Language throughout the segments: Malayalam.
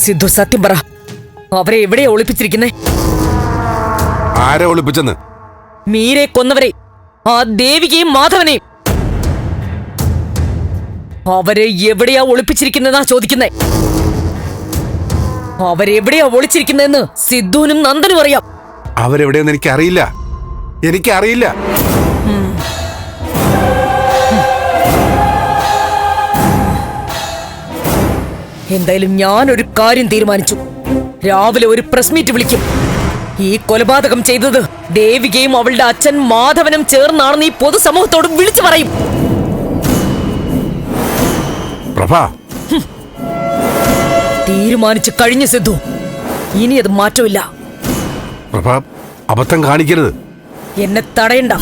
സിദ്ധു സത്യം പറ. അവരെ എവിടെയാ ഒളിപ്പിച്ചിരിക്കുന്നേ? ആരെ ഒളിപ്പിച്ചെന്ന്? മീരെ കൊന്നവരെ ആ ദേവികയും മാധവനെയും. അവരെ എവിടെയാ ഒളിപ്പിച്ചിരിക്കുന്നതാ ചോദിക്കുന്നേ? അവരെവിടെയാ ഒളിച്ചിരിക്കുന്നതെന്ന് സിദ്ധുവിനും നന്ദനും അറിയാം. അവരെവിടെയെന്ന് എനിക്കറിയില്ല. എനിക്കറിയില്ല. എന്തായാലും ഒരു കാര്യം തീരുമാനിച്ചു. രാവിലെ ഒരു പ്രസ് മീറ്റ് വിളിക്കും. ഈ കൊലപാതകം ചെയ്തത് ദേവികയും അവളുടെ അച്ഛൻ മാധവനും ചേർന്നാണെന്ന് ഈ പൊതുസമൂഹത്തോട് വിളിച്ചു പറയും. പ്രഭ. തീരുമാനിച്ചു കഴിഞ്ഞു സിദ്ധു. ഇനി അത് മാറ്റമില്ല. പ്രഭ അബദ്ധം കാണിക്കരുത്. എന്നെ തടയണ്ട.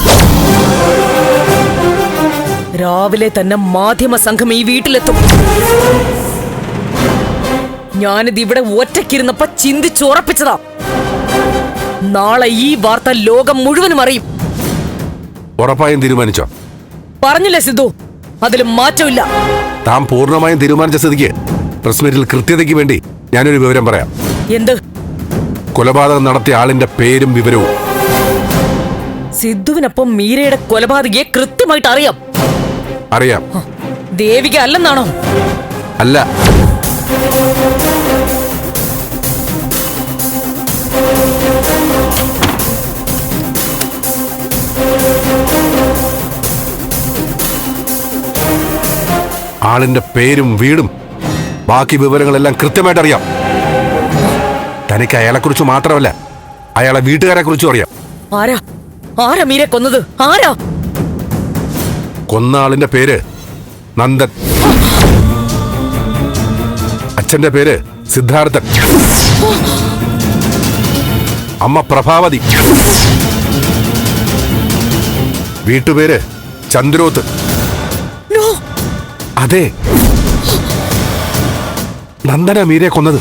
രാവിലെ തന്നെ മാധ്യമ സംഘം ഈ വീട്ടിലെത്തും. ഞാനിത് ഇവിടെ ഒറ്റയ്ക്കിരുന്നപ്പോ ചിന്തിച്ചുറപ്പിച്ചതാ നാളെ ഈ വാർത്ത ലോകം മുഴുവനും അറിയും. ഉറപ്പായും തീരുമാനിച്ചോ? പറഞ്ഞില്ലേ സിദ്ധു? അതിൽ മാറ്റമില്ല. താൻ പൂർണമായും തീരുമാനിച്ച സ്ഥിതിക്ക് പ്രസ് മീറ്റിൽ കൃത്യതയ്ക്ക് വേണ്ടി ഞാനൊരു വിവരം പറയാം. എന്ത്? കൊലപാതകം നടത്തിയ ആളിന്റെ പേരും വിവരവും. സിദ്ധുവിനൊപ്പം മീരയുടെ കൊലപാതകയെ കൃത്യമായിട്ട് അറിയാം. അറിയാം. ദേവിക അല്ലെന്നാണോ? അല്ല. ആളിന്റെ പേരും വീടും ബാക്കി വിവരങ്ങളെല്ലാം കൃത്യമായിട്ട് അറിയാം തനിക്ക് അയാളെക്കുറിച്ച് മാത്രമല്ല അയാളെ വീട്ടുകാരെ കുറിച്ചും അറിയാം. ആരാ? ആരാ മീരെ കൊന്നത്? ആരാ? കൊന്ന ആളിന്റെ പേര് നന്ദൻ. അച്ഛന്റെ പേര് സിദ്ധാർത്ഥൻ. അമ്മ പ്രഭാവതി. വീട്ടുപേര് ചന്ദ്രോത്ത്. അതെ. നന്ദന മീരെ കൊന്നത്.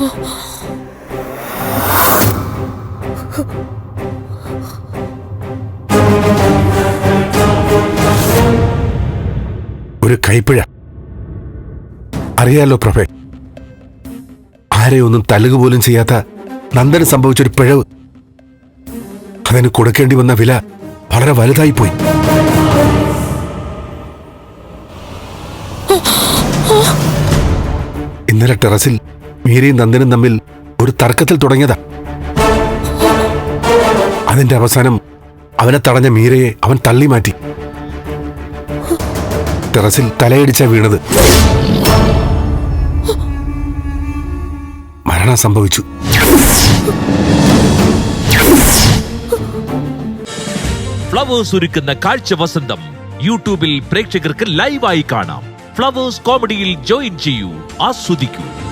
ഒരു കൈപ്പിഴ. അറിയാലോ പ്രഭേ. ആരെയൊന്നും തല്ലുക പോലും ചെയ്യാത്ത നന്ദന് സംഭവിച്ചൊരു പിഴവ്. അതിന് കൊടുക്കേണ്ടി വന്ന വില വളരെ വലുതായി പോയി ഇന്നലെ ടെറസിൽ മീരയും നന്ദനും തമ്മിൽ ഒരു തർക്കത്തിൽ തുടങ്ങിയതാ. അതിന്റെ അവസാനം അവനെ തടഞ്ഞ മീരയെ അവൻ തള്ളി മാറ്റി. ടെറസിൽ തലയടിച്ച വീണത്. മരണം സംഭവിച്ചു. ഫ്ലവേഴ്സ് ഒരുക്കുന്ന കാഴ്ച വസന്തം യൂട്യൂബിൽ പ്രേക്ഷകർക്ക് ലൈവായി കാണാം. ഫ്ലവേഴ്സ് കോമഡിയിൽ ജോയിൻ ചെയ്യൂ ആസ്വദിക്കൂ.